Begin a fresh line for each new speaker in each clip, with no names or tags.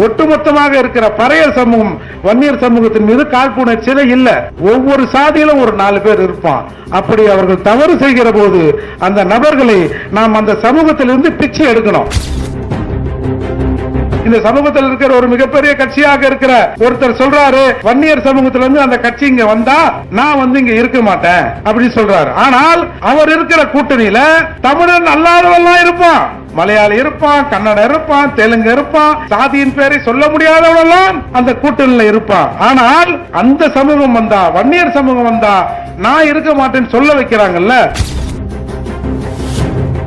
ஒட்டுமொத்தமாக இருக்கிற பறையர் சமூகம் வன்னியர் சமூகத்தின் மீது காழ்ப்புணர்ச்சியில இல்ல. ஒவ்வொரு சாதியிலும் ஒரு நாலு பேர் இருப்பான். அப்படி அவர்கள் தவறு செய்கிற போது அந்த நபர்களை நாம் அந்த சமூகத்திலிருந்து பிச்சை எடுக்கணும். இந்த சமூகத்தில் இருக்கிற ஒரு மிகப்பெரிய கட்சியாக இருக்கிற ஒருத்தர் சொல்றாரு வன்னியர் சமூகத்துல இருந்து அந்த கட்சி இங்க வந்தா நான் வந்து இங்க இருக்க மாட்டேன். அப்படின்னு சொல்றாரு. ஆனால் அவர் இருக்கிற கூட்டணியில தமிழன் அல்லாதவெல்லாம் இருப்பான். மலையாளி இருப்பான் கன்னடம் இருப்பான் தெலுங்கு இருப்பான் சாதியின் பேரை சொல்ல முடியாதவனெல்லாம் அந்த கூட்டணியில இருப்பான். ஆனால் அந்த சமூகம் வந்தா வன்னியர் சமூகம் வந்தா நான் இருக்க மாட்டேன்னு சொல்ல வைக்கிறாங்கல்ல?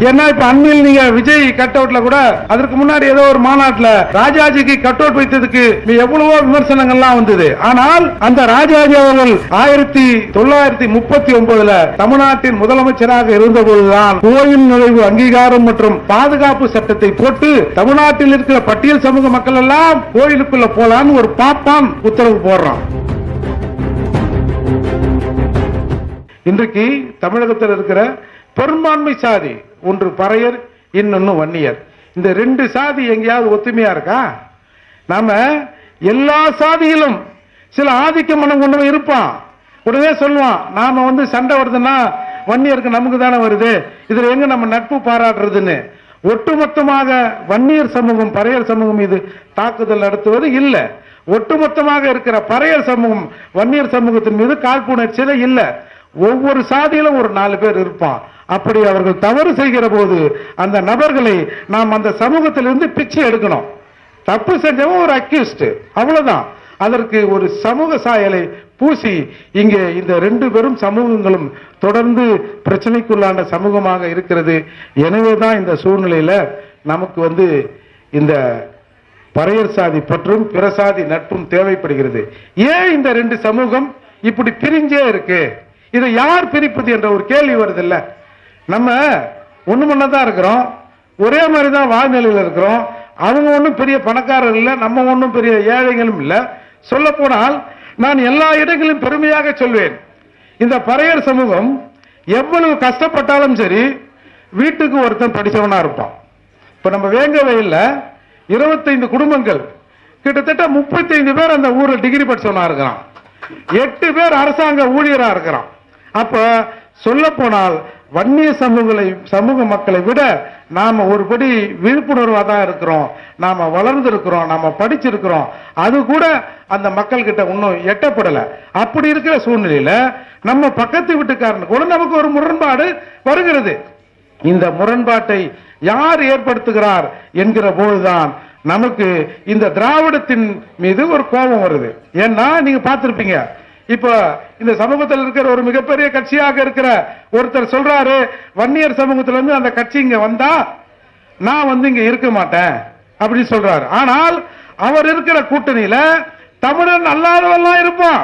ஏன்னா இப்ப அண்மையில் நீங்க விஜய் கட் அவுட்ல கூட அதற்கு முன்னாடி ஏதோ ஒரு மாநாட்டுல ராஜாஜிக்கு கட் அவுட் வைத்ததுக்கு எவ்வளவோ விமர்சனங்கள்லாம் வந்தது. ஆனால் அந்த ராஜாஜி அவர்கள் ஆயிரத்தி தொள்ளாயிரத்தி முப்பத்தி ஒன்பதுல தமிழ்நாட்டின் முதலமைச்சராக இருந்தபோதுதான் கோயில் நுழைவு அங்கீகாரம் மற்றும் பாதுகாப்பு சட்டத்தை போட்டு தமிழ்நாட்டில் இருக்கிற பட்டியல் சமூக மக்கள் எல்லாம் கோயிலுக்குள்ள போலான்னு ஒரு பாப்பான் உத்தரவு போடுறான். இன்றைக்கு தமிழகத்தில் இருக்கிற பெரும்பான்மை சாதி ஒன்று பறையர் இன்னொன்று வன்னியர். இந்த ரெண்டு சாதி எங்கேயாவது ஒத்துமையா இருக்கா? நாம எல்லா சாதியிலும் சில ஆதிக்க மனம் கொண்டவன் இருப்பான். உடனே சொல்லுவான் நாம வந்து சண்டை வருதுன்னா வன்னியருக்கு நமக்கு தானே வருது? இதுல எங்க நம்ம நட்பு பாராட்டுறதுன்னு? ஒட்டுமொத்தமாக வன்னியர் சமூகம் பறையர் சமூகம் இது தாக்குதல் நடத்துவது இல்லை. ஒட்டுமொத்தமாக இருக்கிற பறையர் சமூகம் வன்னியர் சமூகத்தின் மீது காழ்ப்புணர்ச்சியில இல்லை. ஒவ்வொரு சாதியிலும் ஒரு நாலு பேர் இருப்பான். அப்படி அவர்கள் தவறு செய்கிற போது அந்த நபர்களை நாம் அந்த சமூகத்திலிருந்து பிச்சை எடுக்கணும். தப்பு செஞ்சவன் ஒரு அக்யூஸ்டு அவ்வளோதான் அதற்கு ஒரு சமூக சாயலை பூசி இங்கே இந்த ரெண்டு பெரும் சமூகங்களும் தொடர்ந்து பிரச்சனைக்குள்ளான சமூகமாக இருக்கிறது. எனவே தான் இந்த சூழ்நிலையில் நமக்கு வந்து இந்த பறையர் சாதி பற்றும் பிற சாதி நட்பும் தேவைப்படுகிறது. ஏன் இந்த ரெண்டு சமூகம் இப்படி பிரிஞ்சே இருக்கு? இதை யார் பிரிப்பது என்ற ஒரு கேள்வி வருது இல்லை நம்ம ஒண்ணு தான் இருக்கிறோம். ஒரே மாதிரி தான் வாழ்நிலையில் இருக்கிறோம். அவங்க ஒன்றும் பெரிய பணக்காரர் இல்லை நம்ம ஒன்றும் பெரிய ஏழைகளும் இல்லை. சொல்லப்போனால் நான் எல்லா இடங்களிலும் பெருமையாக சொல்வேன். இந்த பறையர் சமூகம் எவ்வளவு கஷ்டப்பட்டாலும் சரி வீட்டுக்கு ஒருத்தன் படித்தவனாக இருப்பான். இப்போ நம்ம வேங்க வயல்ல இருபத்தைந்து குடும்பங்கள் கிட்டத்தட்ட முப்பத்தைந்து பேர் அந்த ஊரில் டிகிரி படித்தவனாக இருக்கிறான். எட்டு பேர் அரசாங்க ஊழியராக இருக்கிறான். அப்போ சொல்ல போனால் வன்னிய சமூகங்களை சமூக மக்களை விட நாம் ஒருபடி விழிப்புணர்வாக தான் இருக்கிறோம். நாம் வளர்ந்துருக்கிறோம் நாம் படிச்சிருக்கிறோம். அது கூட அந்த மக்கள்கிட்ட இன்னும் எட்டப்படலை. அப்படி இருக்கிற சூழ்நிலையில் நம்ம பக்கத்து வீட்டுக்காரனு கூட நமக்கு ஒரு முரண்பாடு வருகிறது. இந்த முரண்பாட்டை யார் ஏற்படுத்துகிறார் என்கிற போதுதான் நமக்கு இந்த திராவிடத்தின் மீது ஒரு கோபம் வருது. ஏன்னா நீங்கள் பார்த்துருப்பீங்க இப்ப இந்த சமூகத்தில் இருக்கிற ஒரு மிகப்பெரிய கட்சியாக இருக்கிற ஒருத்தர் சொல்றாரு வன்னியர் சமூகத்துல இருந்து அந்த கட்சி இங்க வந்தா நான் வந்து இங்க இருக்க மாட்டேன் அப்படின்னு சொல்றாரு. ஆனால் அவர் இருக்கிற கூட்டணியில தமிழன் அல்லாதவெல்லாம் இருப்பான்.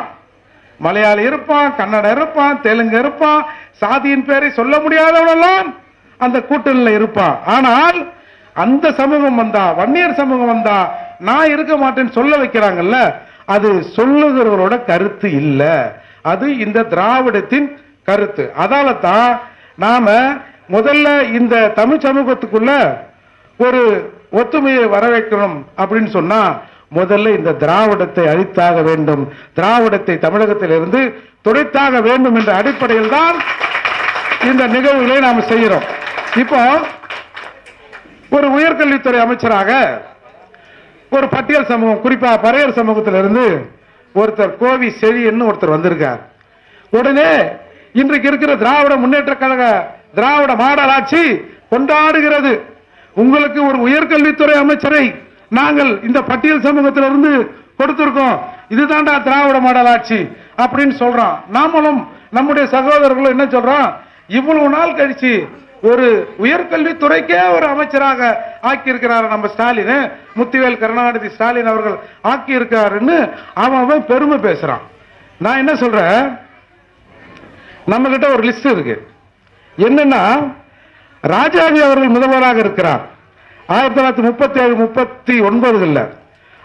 மலையாளி இருப்பான் கன்னடம் இருப்பான் தெலுங்கு இருப்பான் சாதியின் பேரை சொல்ல முடியாதவனெல்லாம் அந்த கூட்டணியில் இருப்பான். ஆனால் அந்த சமூகம் வந்தா வன்னியர் சமூகம் வந்தா நான் இருக்க மாட்டேன்னு சொல்ல வைக்கிறாங்கல்ல அது சொல்லுகிறவரோட கருத்து இல்லை. அது இந்த திராவிடத்தின் கருத்து. அதால தான் நாம முதல்ல இந்த தமிழ் சமூகத்துக்குள்ள ஒரு ஒத்துமையை வரவேற்கணும் அப்படின்னு சொன்னா முதல்ல இந்த திராவிடத்தை அழித்தாக வேண்டும். திராவிடத்தை தமிழகத்திலிருந்து துடைத்தாக வேண்டும் என்ற அடிப்படையில் தான் இந்த நிகழ்வுகளை நாம் செய்கிறோம். இப்போ ஒரு உயர்கல்வித்துறை அமைச்சராக ஒரு பட்டியல் சமூகம் குறிப்பாக பறையர் சமூகத்திலிருந்து ஒருத்தர் கோவி செழியன்னு ஒருத்தர் வந்திருக்கார். உடனே இன்றைக்கு இருக்கிற திராவிட முன்னேற்ற கழக திராவிட மாடல் ஆட்சி கொண்டாடுகிறது. உங்களுக்கு ஒரு உயர்கல்வித்துறை அமைச்சரை நாங்கள் இந்த பட்டியல் சமூகத்திலிருந்து கொடுத்திருக்கோம். இதுதான்டா திராவிட மாடல் ஆட்சி அப்படின்னு சொல்றோம் நாமளும் நம்முடைய சகோதரர்களும் என்ன சொல்றோம் இவ்வளவு நாள் கழிச்சு ஒரு உயர்கல்வித்துறைக்கே ஒரு அமைச்சராக ஆக்கியிருக்கிறார் நம்ம ஸ்டாலின். முத்துவேல் கருணாநிதி ஸ்டாலின் அவர்கள் ஆக்கியிருக்காருன்னு அவன் அவன் பெருமை பேசுறான். நான் என்ன சொல்றேன்? நம்ம கிட்ட ஒரு லிஸ்ட் இருக்கு. என்னன்னா ராஜாஜி அவர்கள் முதல்வராக இருக்கிறார். ஆயிரத்தி தொள்ளாயிரத்தி முப்பத்தி ஏழு முப்பத்தி ஒன்பதுல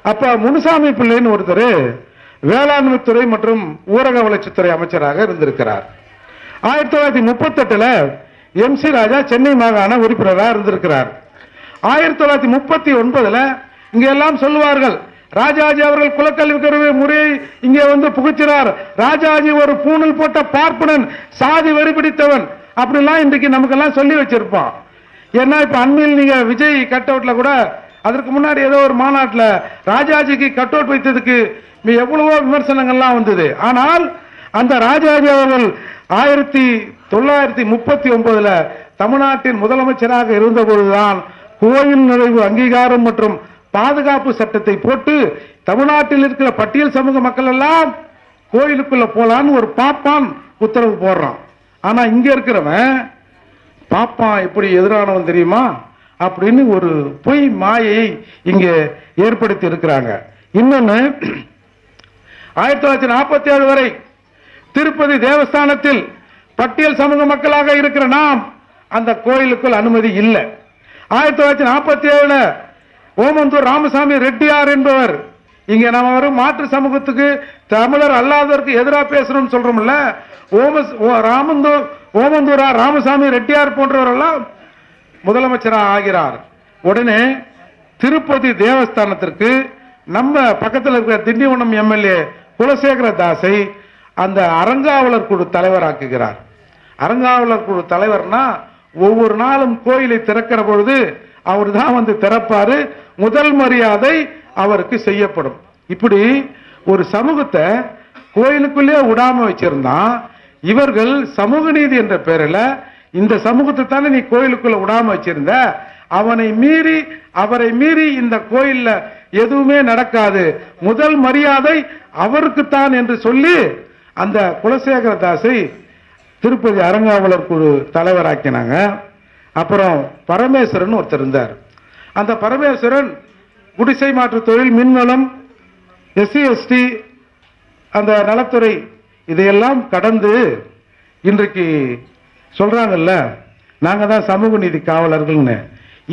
அப்ப முனுசாமி பிள்ளைன்னு ஒருத்தர் வேளாண்மைத்துறை மற்றும் ஊரக வளர்ச்சித்துறை அமைச்சராக இருந்திருக்கிறார். ஆயிரத்தி தொள்ளாயிரத்தி முப்பத்தெட்டுல எம் சி ராஜா சென்னை மாகாண உறுப்பினராக இருந்திருக்கிறார். ஆயிரத்தி தொள்ளாயிரத்தி முப்பத்தி ஒன்பதுல இங்கே எல்லாம் சொல்லுவார்கள் ராஜாஜி அவர்கள் குலக்கல்வி கருவி முறையை இங்கே வந்து புகுத்தினார். ராஜாஜி ஒரு பூணல் போட்ட பார்ப்பனன் சாதி வரி பிடித்தவன். அப்படிலாம் இன்றைக்கு நமக்கெல்லாம் சொல்லி வச்சிருப்பான் ஏன்னா இப்ப அண்மையில் நீங்க விஜய் கட் அவுட்ல கூட அதற்கு முன்னாடி ஏதோ ஒரு மாநாட்டில் ராஜாஜிக்கு கட் அவுட் வைத்ததுக்கு எவ்வளவோ விமர்சனங்கள்லாம் வந்தது. ஆனால் அந்த ராஜாஜி அவர்கள் ஆயிரத்தி தொள்ளாயிரத்தி முப்பத்தி ஒன்பதுல தமிழ்நாட்டின் முதலமைச்சராக இருந்தபோதுதான் கோயில் நுழைவு அங்கீகாரம் மற்றும் பாதுகாப்பு சட்டத்தை போட்டு தமிழ்நாட்டில் இருக்கிற பட்டியல் சமூக மக்கள் எல்லாம் கோயிலுக்குள்ள போலான்னு ஒரு பாப்பான் உத்தரவு போடுறான். ஆனா இங்க இருக்கிறவன் பாப்பான் எப்படி எதிரானவன் தெரியுமா? அப்படின்னு ஒரு பொய் மாயையை இங்கே ஏற்படுத்தி இருக்கிறாங்க. இன்னொன்னு ஆயிரத்தி தொள்ளாயிரத்தி நாற்பத்தி ஏழு வரை திருப்பதி தேவஸ்தானத்தில் பட்டியல் சமூக மக்களாக இருக்கிற நாம் அந்த கோயிலுக்குள் அனுமதி இல்லை. ஆயிரத்தி தொள்ளாயிரத்தி நாற்பத்தி ஏழுல ஓமந்தூர் ராமசாமி ரெட்டியார் என்பவர் இங்க நம்ம வரும் மாற்று சமூகத்துக்கு தமிழர் அல்லாதவருக்கு எதிராக பேசணும்னு சொல்றோம்ல ஓம ஓ- ராமந்தூர் ஓமந்தூரா ராமசாமி ரெட்டியார் போன்றவரெல்லாம் முதலமைச்சராக ஆகிறார். உடனே திருப்பதி தேவஸ்தானத்திற்கு நம்ம பக்கத்தில் இருக்கிற திண்டிவனம் எம்எல்ஏ குலசேகர தாஸை அந்த அறங்காவலர் குழு தலைவராக்குகிறார். அறங்காவலர் குழு தலைவர்னா ஒவ்வொரு நாளும் கோயிலை திறக்கிற பொழுது அவர் தான் வந்து திறப்பாரு. முதல் மரியாதை அவருக்கு செய்யப்படும். இப்படி ஒரு சமூகத்தை கோயிலுக்குள்ளே விடாம வச்சிருந்தான் இவர்கள் சமூக நீதி என்ற பெயரில் இந்த சமூகத்தை தானே நீ கோயிலுக்குள்ள விடாம வச்சிருந்த. அவனை மீறி அவரை மீறி இந்த கோயில்ல எதுவுமே நடக்காது. முதல் மரியாதை அவருக்குத்தான் என்று சொல்லி அந்த குலசேகரதாஸை திருப்பதி அறங்காவலர் குழு தலைவராக்கினாங்க. அப்புறம் பரமேஸ்வரன் ஒருத்தர் இருந்தார். அந்த பரமேஸ்வரன் குடிசை மாற்று தொழில் மின்வளம் எஸ்சி எஸ்டி அந்த நலத்துறை இதையெல்லாம் கடந்து இன்றைக்கு சொல்கிறாங்கல்ல நாங்கள் தான் சமூக நீதி காவலர்கள்னு.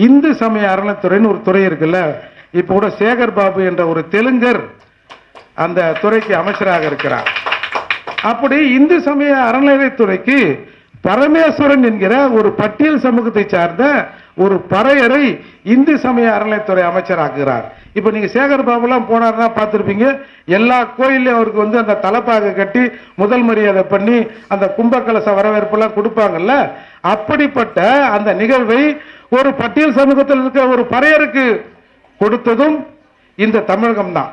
இந்து சமய அறநிலைத்துறைன்னு ஒரு துறை இருக்குல்ல இப்போ கூட சேகர் பாபு என்ற ஒரு தெலுங்கர் அந்த துறைக்கு அமைச்சராக இருக்கிறார். அப்படி இந்து சமய அறநிலையத்துறைக்கு பரமேஸ்வரன் என்கிற ஒரு பட்டியல் சமூகத்தை சார்ந்த ஒரு பறையரை இந்து சமய அறநிலையத்துறை அமைச்சராக்குகிறார். இப்போ நீங்கள் சேகர் பாபுலாம் போனார்னா பார்த்துருப்பீங்க. எல்லா கோயில்லையும் அவருக்கு வந்து அந்த தலைப்பாக கட்டி முதல் மரியாதை பண்ணி அந்த கும்பகலச வரவேற்பெல்லாம் கொடுப்பாங்கல்ல? அப்படிப்பட்ட அந்த நிகழ்வை ஒரு பட்டியல் சமூகத்தில் இருக்கிற ஒரு பறையருக்கு கொடுத்ததும் இந்த தமிழகம் தான்